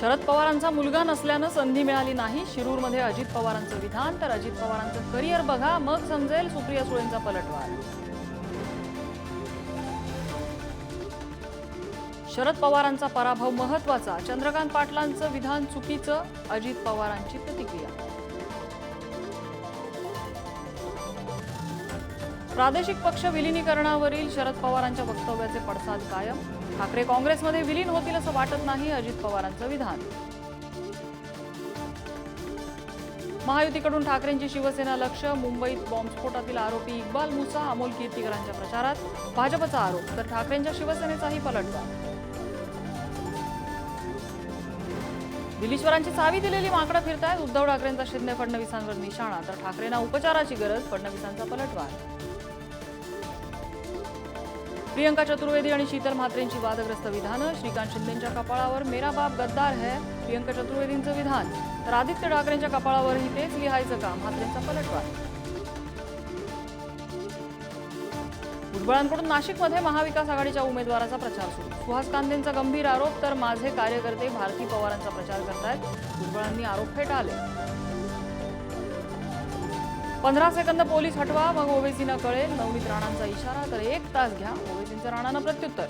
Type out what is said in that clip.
शरद पवारांचा मुलगा नसल्यानं संधी मिळाली नाही. शिरूरमध्ये अजित पवारांचं विधान तर अजित पवारांचं करिअर बघा. मग समजेल सुप्रिया सुळेंचा पलटवार. शरद पवारांचा पराभव महत्त्वाचा. चंद्रकांत पाटलांचं विधान चुकीचं. अजित पवारांची प्रतिक्रिया. प्रादेशिक पक्ष विलिनीकरणावरील शरद पवारांच्या वक्तव्याचे पडसाद कायम. ठाकरे काँग्रेसमध्ये विलीन होतील असं वाटत नाही अजित पवारांचं विधान. महायुतीकडून ठाकरेंची शिवसेना लक्ष मुंबईत बॉम्बस्फोटातील आरोपी इक्बाल मुसा अमोल कीर्तीकरांच्या प्रचारात. भाजपचा आरोप तर ठाकरेंच्या शिवसेनेचाही पलटवार. दिलीश्वरांची चावी दिलेली माकडं फिरतायत उद्धव ठाकरेंचा शिंदे फडणवीसांवर निशाणा तर ठाकरेंना उपचाराची गरज फडणवीसांचा पलटवार. प्रियंका चतुर्वेदी आणि शीतल म्हात्रेंची वादग्रस्त विधानं. श्रीकांत शिंदेच्या कपाळावर मेरा बाप गद्दार है प्रियंका चतुर्वेदींचं विधान. तर आदित्य ठाकरेंच्या कपाळावरही तेच लिहायचं काम म्हात्रेंचा पलटवार. भुजबळांकडून नाशिकमध्ये महाविकास आघाडीच्या उमेदवाराचा प्रचार सुरू. सुहास कांदेंचा गंभीर आरोप तर माझे कार्यकर्ते भारती पवारांचा प्रचार करतायत. भुजबळांनी आरोप फेटाळले. पंधरा सेकंद पोलीस हटवा मग ओवेसीनं कळेल नवनीत राणांचा इशारा. तर एक तास घ्या ओवेसींच्या राणानं प्रत्युत्तर.